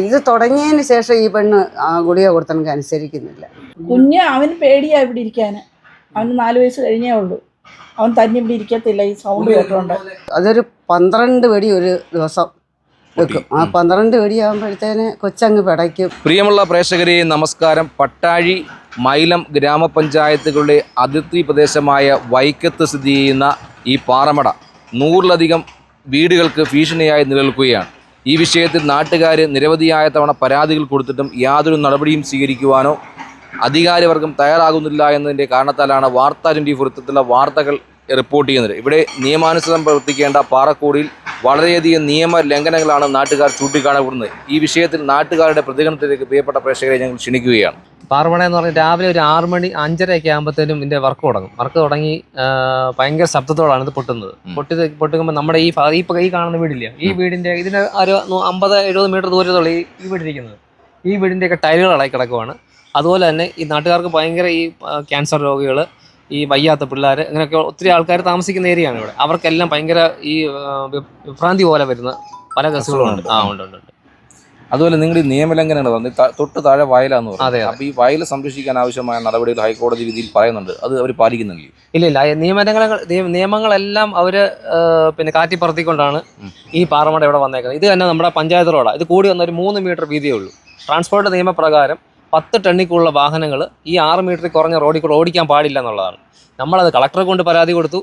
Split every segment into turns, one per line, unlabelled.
ഇത് തുടങ്ങിയതിന് ശേഷം ഈ പെണ്ണ് ആ ഗുളിക കൊടുത്തണെങ്കിൽ അനുസരിക്കുന്നില്ല
കുഞ്ഞ് അവന് പേടിയാ ഇവിടെ ഇരിക്കാൻ അവന് നാല് വയസ്സ് കഴിഞ്ഞേ ഉള്ളൂ. അവൻ തന്നെ ഇവിടെ ഇരിക്കത്തില്ല ഈ സൗണ്ട് കേട്ടോണ്ട്.
അതൊരു പന്ത്രണ്ട് വെടി ഒരു ദിവസം വെക്കും. ആ പന്ത്രണ്ട് വെടിയാകുമ്പോഴത്തേന് കൊച്ചങ്ങ് പിടയ്ക്കും.
പ്രിയമുള്ള പ്രേക്ഷകരെ നമസ്കാരം. പട്ടാഴി മൈലം ഗ്രാമപഞ്ചായത്തുകളുടെ അതിർത്തി പ്രദേശമായ വൈക്കത്ത് സ്ഥിതി ചെയ്യുന്ന ഈ പാറമട. നൂറിലധികം വീടുകൾക്ക് ഭീഷണിയായി നിലനിൽക്കുകയാണ്. ഈ വിഷയത്തിൽ നാട്ടുകാർ നിരവധിയായ തവണ പരാതികൾ കൊടുത്തിട്ടും യാതൊരു നടപടിയും സ്വീകരിക്കുവാനോ അധികാരവർഗം തയ്യാറാകുന്നില്ല എന്നതിന്റെ കാരണത്താലാണ് വാർത്ത ട്വന്റി വൃത്തത്തിലുള്ള വാർത്തകൾ റിപ്പോർട്ട് ചെയ്യുന്നത്. ഇവിടെ നിയമാനുസൃതം പ്രവർത്തിക്കേണ്ട പാറക്കോടിയിൽ വളരെയധികം നിയമ ലംഘനങ്ങളാണ് നാട്ടുകാർ ചൂണ്ടിക്കാണപ്പെടുന്നത്. ഈ വിഷയത്തിൽ നാട്ടുകാരുടെ പ്രതികരണത്തിലേക്ക് പ്രിയപ്പെട്ട പ്രേക്ഷകരെ ഞങ്ങൾ ക്ഷണിക്കുകയാണ്.
പാറമട എന്ന് പറഞ്ഞാൽ രാവിലെ ഒരു ആറ് മണി അഞ്ചരയൊക്കെ ആകുമ്പോഴത്തേനും ഇതിന്റെ വർക്ക് തുടങ്ങും. വർക്ക് തുടങ്ങി ഭയങ്കര ശബ്ദത്തോടാണ് ഇത് പൊട്ടുന്നത്. പൊട്ടി പൊട്ടുമ്പോൾ നമ്മുടെ ഈ ഈ ഈ കാണുന്ന വീടില്ല ഈ വീടിന്റെ ഇതിന് ഒരു അമ്പത് എഴുപത് മീറ്റർ ദൂരത്തുള്ള ഈ ഈ വീടിരിക്കുന്നത്. ഈ വീടിന്റെ ഒക്കെ ടൈലുകൾ ഇളകി കിടക്കുവാണ്. അതുപോലെ തന്നെ ഈ നാട്ടുകാർക്ക് ഭയങ്കര ഈ ക്യാൻസർ രോഗികൾ ഈ വയ്യാത്ത പിള്ളേർ അങ്ങനെയൊക്കെ ഒത്തിരി ആൾക്കാർ താമസിക്കുന്ന ഏരിയയാണ് ഇവിടെ. അവർക്കെല്ലാം ഭയങ്കര ഈ വിഭ്രാന്തി പോലെ വരുന്ന പല കേസുകളും ഉണ്ട്. ആ ഉണ്ട് ഉണ്ട് ഉണ്ട്.
അതുപോലെ നിങ്ങൾ ഈ നിയമലംഘനങ്ങൾ വന്ന് തൊട്ട് താഴെ വയലാന്ന് പറഞ്ഞു
അതെ.
അപ്പോൾ ഈ വയൽ സംരക്ഷിക്കാൻ ആവശ്യമായ നടപടികൾ ഹൈക്കോടതി വിധിയിൽ പറയുന്നുണ്ട്. അത് അവർ പാലിക്കുന്നില്ല?
ഇല്ല ഇല്ല. നിയമനങ്ങൾ നിയമങ്ങളെല്ലാം അവർ പിന്നെ കാറ്റിപ്പറത്തിക്കൊണ്ടാണ്. ഈ പാറമട ഇവിടെ വന്നേക്കുന്നത്. ഇത് തന്നെ നമ്മുടെ പഞ്ചായത്ത് റോഡാ. ഇത് കൂടി വന്ന ഒരു മൂന്ന് മീറ്റർ വീതിയേ ഉള്ളൂ. ട്രാൻസ്പോർട്ട് നിയമപ്രകാരം പത്ത് ടണ്ണിക്കുള്ള വാഹനങ്ങൾ ഈ ആറ് മീറ്ററിൽ കുറഞ്ഞ റോഡിൽ കൂടെ ഓടിക്കാൻ പാടില്ല എന്നുള്ളതാണ്. നമ്മളത് കളക്ടറെ കൊണ്ട് പരാതി കൊടുത്തു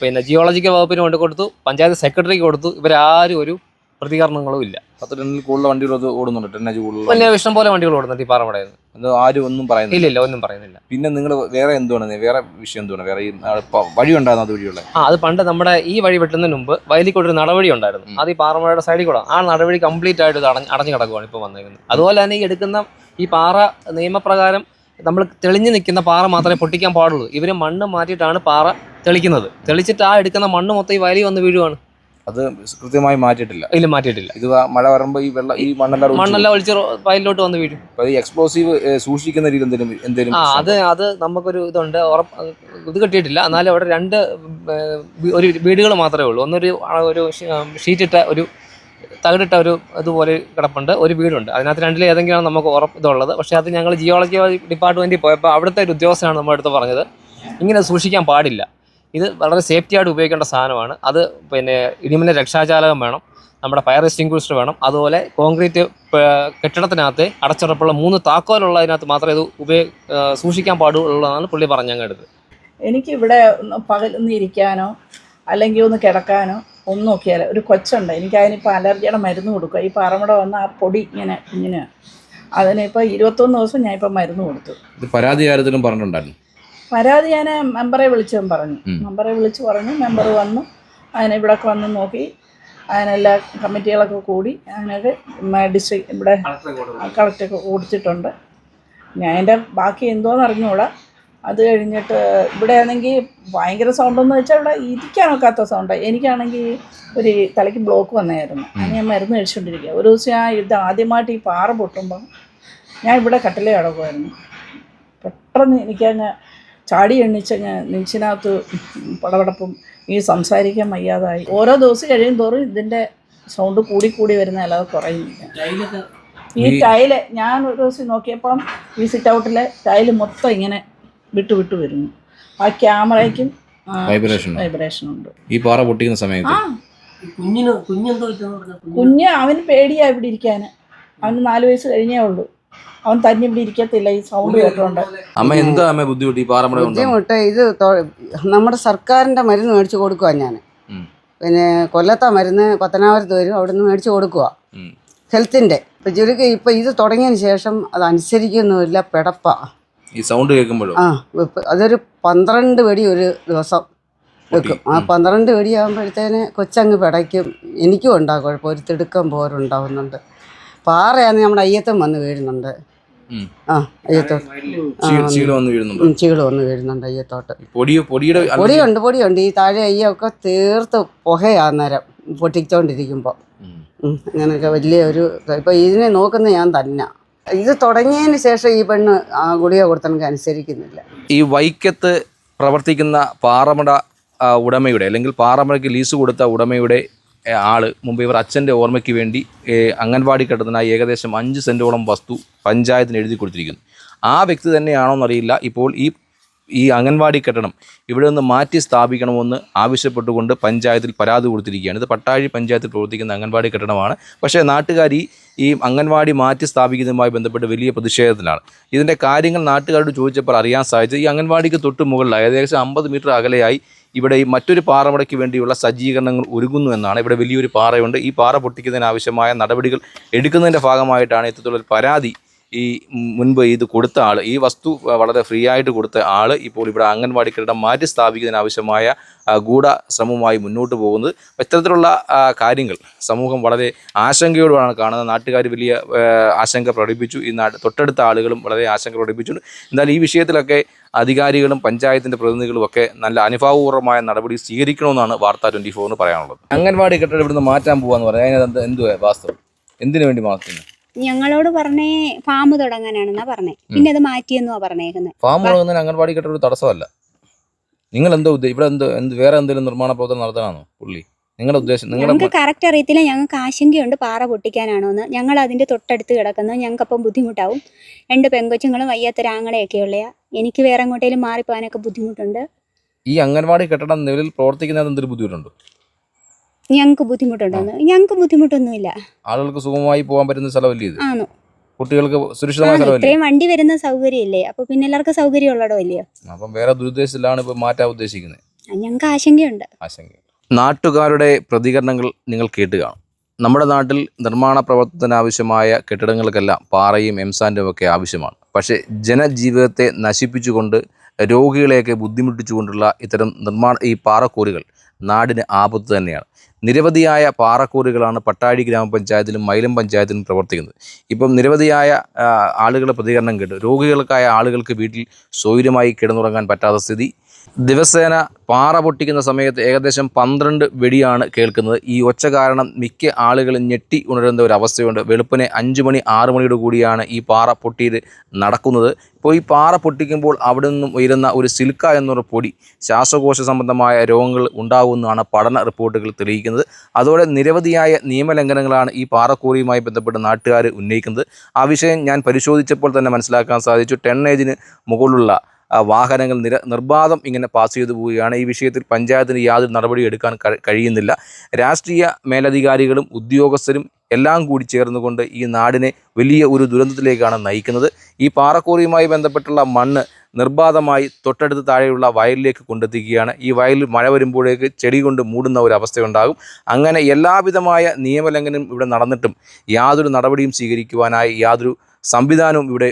പിന്നെ ജിയോളജിക്കൽ വകുപ്പിന് കൊണ്ട് കൊടുത്തു പഞ്ചായത്ത് സെക്രട്ടറിക്ക് കൊടുത്തു. ഇവരാരും ഒരു പ്രതികരണങ്ങളും ഇല്ല.
പത്ത് ടണ്ണിൽ കൂടുതൽ വണ്ടികൾ അത് ഓടുന്നുണ്ട്. ടെന്നേജ് കൂടുതൽ
വലിയ ഇഷ്ടം പോലെ വണ്ടികൾ ഓടുന്നുണ്ട് ഈ പാറമടയിൽ നിന്ന്
അത് ആരും ഒന്നും പറയുന്നില്ല.
ഇല്ല ഇല്ല ഒന്നും പറയുന്നില്ല.
പിന്നെ നിങ്ങൾ വേറെ എന്തുവാണ്? വേറെ വിഷയം എന്തുവാണ്? വേറെ ഈ ആ, പ- വഴി ഉണ്ടാകുന്ന
ആ അത് പണ്ട് നമ്മുടെ ഈ വഴി വെട്ടുന്നതിന് മുമ്പ് വയലിക്കൂടെ കൂടെ ഒരു നടപടി ഉണ്ടായിരുന്നു. അത് ഈ പാറമഴയുടെ സൈഡിൽ കൂടെ. ആ നടപടി കംപ്ലീറ്റ് ആയിട്ട് അടഞ്ഞ് അടഞ്ഞു കിടക്കുവാണ് ഇപ്പോൾ വന്നിരിക്കുന്നത് അതുപോലെ തന്നെ ഈ എടുക്കുന്ന ഈ പാറ നിയമപ്രകാരം നമ്മൾ തെളിഞ്ഞു നിൽക്കുന്ന പാറ മാത്രമേ പൊട്ടിക്കാൻ പാടുള്ളൂ. ഇവർ മണ്ണ് മാറ്റിയിട്ടാണ് പാറ തെളിക്കുന്നത്. തെളിച്ചിട്ട് ആ എടുക്കുന്ന മണ്ണ് മൊത്തം ഈ വയലിൽ വന്ന് വീഴുവാണ്.
അത് കൃത്യമായി മാറ്റിയിട്ടില്ല.
ഇല്ല മാറ്റിയിട്ടില്ല.
ഇത് മഴ വരുമ്പോൾ ഈ വെള്ളം ഈ മണ്ണെല്ലാം
മണ്ണെല്ലാം ഒളിച്ച് വയലിലോട്ട് വന്ന് വീഴും.
പോകും. അപ്പൊ ഈ എക്സ്പ്ലോസീവ് സൂക്ഷിക്കുന്ന രീതി എന്തെങ്കിലും എന്തെങ്കിലും
ആ അത് അത് നമുക്കൊരു ഇതുണ്ട്. ഉറപ്പ് ഇത് കിട്ടിയിട്ടില്ല. എന്നാലും അവിടെ രണ്ട് ഒരു വീടുകൾ മാത്രമേ ഉള്ളൂ. ഒന്നൊരു ഒരു ഷീറ്റിട്ട ഒരു തകിടിട്ട ഒരു ഇതുപോലെ കിടപ്പുണ്ട്. ഒരു വീടുണ്ട്. അതിനകത്ത് രണ്ടിൽ ഏതെങ്കിലും നമുക്ക് ഉറപ്പ് ഇതുള്ളത്. പക്ഷേ അത് ഞങ്ങൾ ജിയോളജി ഡിപ്പാർട്ട്മെന്റിൽ പോയപ്പോൾ അവിടുത്തെ ഒരു ഉദ്യോഗസ്ഥനാണ് നമ്മുടെ അടുത്ത് പറഞ്ഞത്. ഇങ്ങനെ സൂക്ഷിക്കാൻ പാടില്ല. ഇത് വളരെ സേഫ്റ്റി ആയിട്ട് ഉപയോഗിക്കേണ്ട സാധനമാണ്. അത് പിന്നെ ഇടിമിന്ന രക്ഷാചാലകം വേണം. നമ്മുടെ ഫയർ എക്സ്റ്റിംഗ്വിഷർ വേണം. അതുപോലെ കോൺക്രീറ്റ് കെട്ടിടത്തിനകത്ത് അടച്ചുറപ്പുള്ള മൂന്ന് താക്കോലുള്ളതിനകത്ത് മാത്രമേ ഇത് ഉപയോഗ സൂക്ഷിക്കാൻ പാടുള്ളതാണ് പുള്ളി പറഞ്ഞങ്ങെടുത്ത്
എനിക്കിവിടെ ഒന്ന് പകലൊന്ന് ഇരിക്കാനോ അല്ലെങ്കിൽ ഒന്ന് കിടക്കാനോ ഒന്ന് നോക്കിയാൽ ഒരു കൊച്ചുണ്ട്. എനിക്ക് അതിനിപ്പോൾ അലർജിയുടെ മരുന്ന് കൊടുക്കുക. ഈ പറമ്പടെ വന്ന ആ പൊടി ഇങ്ങനെ ഇങ്ങനെ അതിനിപ്പോൾ ഇരുപത്തൊന്ന് ദിവസം ഞാൻ ഇപ്പം മരുന്ന് കൊടുത്തു.
ഇത് പരാതി കാര്യത്തിലും പറഞ്ഞിട്ടുണ്ടായിരുന്നു.
പരാതി ഞാൻ മെമ്പറെ വിളിച്ചും പറഞ്ഞു. മെമ്പറെ വിളിച്ചു പറഞ്ഞു. മെമ്പർ വന്നു. അതിനെ ഇവിടെ വന്ന് നോക്കി. അതിനെല്ലാ കമ്മിറ്റികളൊക്കെ കൂടി അതിനൊക്കെ ഡിസ്ട്രിക്ട് ഇവിടെ കളക്ടറൊക്കെ കൊടുത്തിട്ടുണ്ട് ഞാൻ അതിന്റെ ബാക്കി എന്തോന്ന് അറിഞ്ഞുകൂടാ അത് കഴിഞ്ഞിട്ട് ഇവിടെ ആണെങ്കിൽ ഭയങ്കര സൗണ്ടെന്ന് വെച്ചാൽ ഇവിടെ ഇരിക്കാൻ ഒക്കാത്ത സൗണ്ട് എനിക്കാണെങ്കിൽ ഒരു തലയ്ക്ക് ബ്ലോക്ക് വന്നായിരുന്നു. അത് ഞാൻ മരുന്ന് കഴിച്ചുകൊണ്ടിരിക്കുക ഒരു ദിവസം ഞാൻ ഇത് ആദ്യമായിട്ട് ഈ പാറ പൊട്ടുമ്പോൾ ഞാൻ ഇവിടെ കട്ടിലേ കിടക്കുമായിരുന്നു പെട്ടെന്ന് എനിക്കങ്ങ് ചാടി എണ്ണിച്ചങ്ങ് നെഞ്ചിനകത്ത് പടപടപ്പും ഈ സംസാരിക്കാൻ വയ്യാതായി. ഓരോ ദിവസം കഴിയും തോറും ഇതിന്റെ സൗണ്ട് കൂടി കൂടി വരുന്ന അല്ലാതെ കുറയുന്നില്ല. ഈ
ഈ-
ടൈൽ ഞാൻ ഒരു ദിവസം നോക്കിയപ്പം ഈ സിറ്റ് ഔട്ടിലെ ടൈൽ മൊത്തം ഇങ്ങനെ വിട്ടു വിട്ടു വരുന്നു. ആ ക്യാമറയ്ക്കും
വൈബ്രേഷൻ
വൈബ്രേഷൻ ഉണ്ട്.
ഈ പാറ പൊട്ടിക്കുന്ന സമയത്ത്?
കുഞ്ഞിന് കുഞ്ഞെന്തോ
കുഞ്ഞ് അവന് പേടിയാ ഇവിടെ ഇരിക്കാൻ അവന് നാല് വയസ്സ് കഴിഞ്ഞേ ഉള്ളൂ. അവൻ തന്നെ ഇവിടെ ഇരിക്കത്തില്ല ഈ സൗണ്ട് കേട്ടോണ്ട്.
അമ്മ എന്താ അമ്മ ബുദ്ധിമുട്ട്? ഈ പാറമട ഉണ്ട്
ബുദ്ധിമുട്ട് ഇത് തൊ- നമ്മുടെ സർക്കാരിന്റെ മരുന്ന് മേടിച്ചു കൊടുക്കുക ഞാൻ
ഉം.
പിന്നെ കൊല്ലത്തെ മരുന്ന് പത്തനാപുരത്ത് വരും അവിടെ നിന്ന് മേടിച്ചു കൊടുക്കുക
ഉം.
ഹെൽത്തിന്റെ. ഇപ്പൊ ചുരുക്കി ഇപ്പം ഇത് തുടങ്ങിയതിന് ശേഷം അത് അനുസരിക്കുന്നുമില്ല പിടപ്പ.
ഈ സൗണ്ട് കേൾക്കുമ്പോഴും?
ആ ഇപ്പ- അതൊരു പന്ത്രണ്ട് വെടി ഒരു ദിവസം വെക്കും. ആ പന്ത്രണ്ട് വെടിയാകുമ്പോഴത്തേന് കൊച്ചങ്ങ് പിടയ്ക്കും. എനിക്കും ഉണ്ടാകും കുഴപ്പം ഒരു തിടുക്കം പോരുണ്ടാവുന്നുണ്ട് പാറയാന്ന് നമ്മുടെ അയ്യത്തും വന്ന് വീഴുന്നുണ്ട്. ആ അയ്യത്തോട്ട്
ചീ- ചീട് വന്ന് വീഴുന്നുണ്ട്?
ചീൾ വന്ന് വീഴുന്നുണ്ട് അയ്യത്തോട്ട്.
പൊടിയുടെ
പൊടിയുണ്ട് പൊടിയുണ്ട്. ഈ താഴെ അയ്യൊക്കെ തീർത്ത് പുകയാ നേരം പൊട്ടിച്ചോണ്ടിരിക്കുമ്പോൾ. അങ്ങനെയൊക്കെ വലിയ ഒരു ഇപ്പൊ ഇതിനെ നോക്കുന്ന ഞാൻ തന്നെ. ഇത് തുടങ്ങിയതിന് ശേഷം ഈ പെണ്ണ് ആ ഗുളിക കൊടുത്തണെങ്കിൽ അനുസരിക്കുന്നില്ല.
ഈ വൈക്കത്ത് പ്രവർത്തിക്കുന്ന പാറമട ഉടമയുടെ അല്ലെങ്കിൽ പാറമടയ്ക്ക് ലീസ് കൊടുത്ത ഉടമയുടെ ആൾ. മുമ്പ് ഇവർ അച്ഛന്റെ ഓർമ്മയ്ക്ക് വേണ്ടി അംഗൻവാടി കെട്ടത്തിനായി ഏകദേശം അഞ്ച് സെന്റോളം വസ്തു പഞ്ചായത്തിന് എഴുതി കൊടുത്തിരിക്കുന്നു. ആ വ്യക്തി തന്നെയാണോ എന്നറിയില്ല ഇപ്പോൾ ഈ ഈ അംഗൻവാടി കെട്ടണം ഇവിടെ നിന്ന് മാറ്റി സ്ഥാപിക്കണമെന്ന് ആവശ്യപ്പെട്ടുകൊണ്ട് പഞ്ചായത്തിൽ പരാതി കൊടുത്തിരിക്കുകയാണ്. ഇത് പട്ടാഴി പഞ്ചായത്തിൽ പ്രവർത്തിക്കുന്ന അംഗൻവാടി കെട്ടണമാണ് പക്ഷേ നാട്ടുകാർ ഈ ഈ അംഗൻവാടി മാറ്റി സ്ഥാപിക്കുന്നതുമായി ബന്ധപ്പെട്ട് വലിയ പ്രതിഷേധത്തിലാണ്. ഇതിന്റെ കാര്യങ്ങൾ നാട്ടുകാരോട് ചോദിച്ചപ്പോൾ അറിയാൻ സാധിച്ചത് ഈ അംഗൻവാടിക്ക് തൊട്ട് മുകളിലായി ഏകദേശം അമ്പത് മീറ്റർ അകലെയായി ഇവിടെ ഈ മറ്റൊരു പാറമടയ്ക്ക് വേണ്ടിയുള്ള സജ്ജീകരണങ്ങൾ ഒരുങ്ങുന്നു എന്നാണ്. ഇവിടെ വലിയൊരു പാറയുണ്ട്. ഈ പാറ പൊട്ടിക്കുന്നതിന് ആവശ്യമായ നടപടികൾ എടുക്കുന്നതിന്റെ ഭാഗമായിട്ടാണ് ഇത്തരത്തിലുള്ള പരാതി ഈ മുൻപ് ഇത് കൊടുത്ത ആൾ ഈ വസ്തു വളരെ ഫ്രീ ആയിട്ട് കൊടുത്ത ആൾ ഇപ്പോൾ ഇവിടെ അംഗൻവാടി കെട്ടിടം മാറ്റി സ്ഥാപിക്കുന്നതിന് ആവശ്യമായ ആ, ഗൂഢ ശ്രമവുമായി മുന്നോട്ട് പോകുന്നത്. ഇത്തരത്തിലുള്ള കാര്യങ്ങൾ സമൂഹം വളരെ ആശങ്കയോടാണ് കാണുന്നത്. നാട്ടുകാർ വലിയ ആശങ്ക പ്രകടിപ്പിച്ചു. ഈ നാട് തൊട്ടടുത്ത ആളുകളും വളരെ ആശങ്ക പ്രകടിപ്പിച്ചു എന്നാൽ ഈ വിഷയത്തിലൊക്കെ അധികാരികളും പഞ്ചായത്തിന്റെ പ്രതിനിധികളും ഒക്കെ നല്ല അനുഭാവപൂർവമായ നടപടി സ്വീകരിക്കണമെന്നാണ് വാർത്ത ട്വന്റി ഫോറിന് പറയാനുള്ളത്. അംഗൻവാടി കെട്ടിടം ഇവിടുന്ന് മാറ്റാൻ പോകാമെന്ന് പറഞ്ഞാൽ അതിനകത്ത് എന്തുവാ വാസ്തവം? എന്തിനു വേണ്ടി മാറ്റുന്നു?
ഞങ്ങളോട് പറഞ്ഞേ ഫാം തുടങ്ങാനാണെന്നാ പറഞ്ഞേ. പിന്നെ അത് മാറ്റിയെന്നുവാ പറഞ്ഞേക്കുന്നത്
ഫാം തുടങ്ങുന്നതിന് അംഗൻവാടി കെട്ടൊരു ഒരു തടസ്സമല്ല. നിങ്ങൾ എന്തോ ഇവിടെ എന്തോ എന്ത് വേറെ എന്തെങ്കിലും നിർമ്മാണ പ്രവർത്തനം നടത്താനാണോ പുള്ളി? നിങ്ങളുടെ ഉദ്ദേശം
ഞങ്ങൾക്ക് കറക്റ്റ് അറിയത്തില്ല. ഞങ്ങൾക്ക് ആശങ്കയുണ്ട് പാറ പൊട്ടിക്കാനാണോ എന്ന് ഞങ്ങൾ അതിന്റെ തൊട്ടടുത്ത് കിടക്കുന്നത് ഞങ്ങൾക്ക് അപ്പം ബുദ്ധിമുട്ടാവും. രണ്ട് പെങ്കൊച്ചുങ്ങളും വയ്യാത്ത രാങ്ങളെയൊക്കെ ഉള്ളയാ എനിക്ക് വേറെ എങ്ങോട്ടേലും മാറിപ്പോകാനൊക്കെ ബുദ്ധിമുട്ടുണ്ട്.
ഈ അംഗൻവാടി കെട്ടിടം നിലവിൽ പ്രവർത്തിക്കുന്നതിന് എന്തൊരു ബുദ്ധിമുട്ടുണ്ടോ?
ഞങ്ങൾക്ക് ബുദ്ധിമുട്ടുണ്ടോന്ന്? ഞങ്ങൾക്ക് ബുദ്ധിമുട്ടൊന്നുമില്ല.
ആളുകൾക്ക് സുഖമായി പോകാൻ പറ്റുന്ന സ്ഥലമല്ലേ ഇത്?
ആണോ?
കുട്ടികൾക്ക് സുരക്ഷിതമായ സ്ഥലമല്ലേ?
ഇത്രയും വണ്ടി വരുന്ന സൗകര്യമില്ലേ? അപ്പൊ പിന്നെ എല്ലാവർക്കും സൗകര്യം ഉള്ളടോ ഇല്ലയോ?
അപ്പം വേറെ ദുരുദ്ദേശത്തിലാണ് ഇപ്പൊ മാറ്റാൻ ഉദ്ദേശിക്കുന്നത്.
ഞങ്ങൾക്ക് ആശങ്കയുണ്ട്.
ആശങ്ക നാട്ടുകാരുടെ പ്രതികരണങ്ങൾ നിങ്ങൾ കേട്ട് കാണും. നമ്മുടെ നാട്ടിൽ നിർമ്മാണ പ്രവർത്തനത്തിനാവശ്യമായ കെട്ടിടങ്ങൾക്കെല്ലാം പാറയും എംസാൻഡും ഒക്കെ ആവശ്യമാണ്. പക്ഷേ ജനജീവിതത്തെ നശിപ്പിച്ചുകൊണ്ട് രോഗികളെയൊക്കെ ബുദ്ധിമുട്ടിച്ചുകൊണ്ടുള്ള ഇത്തരം നിർമ്മാണ ഈ പാറക്കോരുകൾ നാടിന് ആപത്ത് തന്നെയാണ്. നിരവധിയായ പാറക്കൂറുകളാണ് പട്ടാഴി ഗ്രാമപഞ്ചായത്തിലും മൈലം പഞ്ചായത്തിലും പ്രവർത്തിക്കുന്നത്. ഇപ്പം നിരവധിയായ ആളുകളുടെ പ്രതികരണം കേട്ടു. രോഗികൾക്കായ ആളുകൾക്ക് വീട്ടിൽ സൗകര്യമായി കിടന്നുറങ്ങാൻ പറ്റാത്ത സ്ഥിതി. ദിവസേന പാറ പൊട്ടിക്കുന്ന സമയത്ത് ഏകദേശം പന്ത്രണ്ട് വെടിയാണ് കേൾക്കുന്നത്. ഈ ഒച്ച കാരണം മിക്ക ആളുകളും ഞെട്ടി ഉണരുന്ന ഒരു അവസ്ഥയുണ്ട്. വെളുപ്പിനെ അഞ്ച് മണി ആറ് മണിയോട് കൂടിയാണ് ഈ പാറ പൊട്ടിയത് നടക്കുന്നത്. ഇപ്പോൾ ഈ പാറ പൊട്ടിക്കുമ്പോൾ അവിടെ നിന്നും ഉയരുന്ന ഒരു സിൽക്ക എന്നൊരു പൊടി ശ്വാസകോശ സംബന്ധമായ രോഗങ്ങൾ ഉണ്ടാകുമെന്നാണ് പഠന റിപ്പോർട്ടുകൾ തെളിയിക്കുന്നത്. അതോടെ നിരവധിയായ നിയമലംഘനങ്ങളാണ് ഈ പാറക്കോറിയുമായി ബന്ധപ്പെട്ട് നാട്ടുകാർ ഉന്നയിക്കുന്നത്. ആ വിഷയം ഞാൻ പരിശോധിച്ചപ്പോൾ തന്നെ മനസ്സിലാക്കാൻ സാധിച്ചു. ടെണ്ണേജിന് മുകളിലുള്ള ആ, വാഹനങ്ങൾ നിര നിർബാധം ഇങ്ങനെ പാസ് ചെയ്തു പോവുകയാണ്. ഈ വിഷയത്തിൽ പഞ്ചായത്തിന് യാതൊരു നടപടി എടുക്കാൻ കഴിയുന്നില്ല. രാഷ്ട്രീയ മേലധികാരികളും ഉദ്യോഗസ്ഥരും എല്ലാം കൂടി ചേർന്നുകൊണ്ട് ഈ നാടിനെ വലിയ ഒരു ദുരന്തത്തിലേക്കാണ് നയിക്കുന്നത്. ഈ പാറക്കോറിയുമായി ബന്ധപ്പെട്ടുള്ള മണ്ണ് നിർബാധമായി തൊട്ടടുത്ത് താഴെയുള്ള വയലിലേക്ക് കൊണ്ടെത്തിക്കുകയാണ്. ഈ വയലിൽ മഴ വരുമ്പോഴേക്ക് ചെടി കൊണ്ട് മൂടുന്ന ഒരു അവസ്ഥയുണ്ടാകും. അങ്ങനെ എല്ലാവിധമായ നിയമലംഘനം ഇവിടെ നടന്നിട്ടും യാതൊരു നടപടിയും സ്വീകരിക്കുവാനായി യാതൊരു സംവിധാനവും ഇവിടെ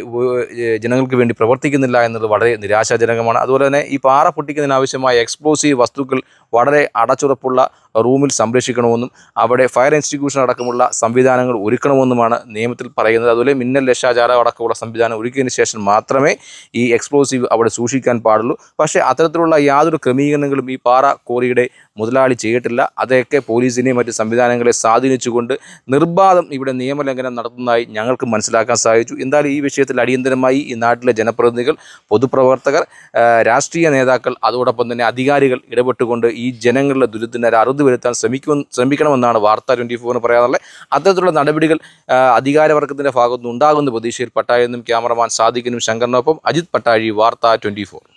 ജനങ്ങൾക്ക് വേണ്ടി പ്രവർത്തിക്കുന്നില്ല എന്നത് വളരെ നിരാശാജനകമാണ്. അതുപോലെ തന്നെ ഈ പാറ പൊട്ടിക്കുന്നതിനാവശ്യമായ എക്സ്പ്ലോസീവ് വസ്തുക്കൾ വളരെ അടച്ചുറപ്പുള്ള റൂമിൽ സംരക്ഷിക്കണമെന്നും അവിടെ ഫയർ ഇൻസ്റ്റിറ്റ്യൂഷൻ അടക്കമുള്ള സംവിധാനങ്ങൾ ഒരുക്കണമെന്നുമാണ് നിയമത്തിൽ പറയുന്നത്. അതുപോലെ മിന്നൽ രക്ഷാചാരം അടക്കമുള്ള സംവിധാനം ഒരുക്കിയതിന് ശേഷം മാത്രമേ ഈ എക്സ്പ്ലോസീവ് അവിടെ സൂക്ഷിക്കാൻ പാടുള്ളൂ. പക്ഷേ അത്തരത്തിലുള്ള യാതൊരു ക്രമീകരണങ്ങളും ഈ പാറ കോറിയുടെ മുതലാളി ചെയ്തിട്ടില്ല. അതൊക്കെ പോലീസിനെയും മറ്റ് സംവിധാനങ്ങളെ സ്വാധീനിച്ചുകൊണ്ട് നിർബാധം ഇവിടെ നിയമലംഘനം നടത്തുന്നതായി ഞങ്ങൾക്ക് മനസ്സിലാക്കാൻ സാധിച്ചു. എന്തായാലും ഈ വിഷയത്തിൽ അടിയന്തരമായി ഈ നാട്ടിലെ ജനപ്രതിനിധികൾ പൊതുപ്രവർത്തകർ രാഷ്ട്രീയ നേതാക്കൾ അതോടൊപ്പം തന്നെ അധികാരികൾ ഇടപെട്ടുകൊണ്ട് ഈ ജനങ്ങളുടെ ദുരിതത്തിന് ഒരു അറുതി വരുത്താൻ ശ്രമിക്കും ശ്രമിക്കണമെന്നാണ് വാർത്ത ട്വന്റി ഫോറിന് പറയാറുള്ളത് അത്തരത്തിലുള്ള നടപടികൾ അധികാരവർഗത്തിന്റെ ഭാഗത്തുനിന്ന് ഉണ്ടാകുന്ന പ്രതീക്ഷയിൽ പട്ടായെന്നും ക്യാമറമാൻ സാദിഖിനും ശങ്കറിനൊപ്പം അജിത് പട്ടാഴി വാർത്ത ട്വന്റി ഫോർ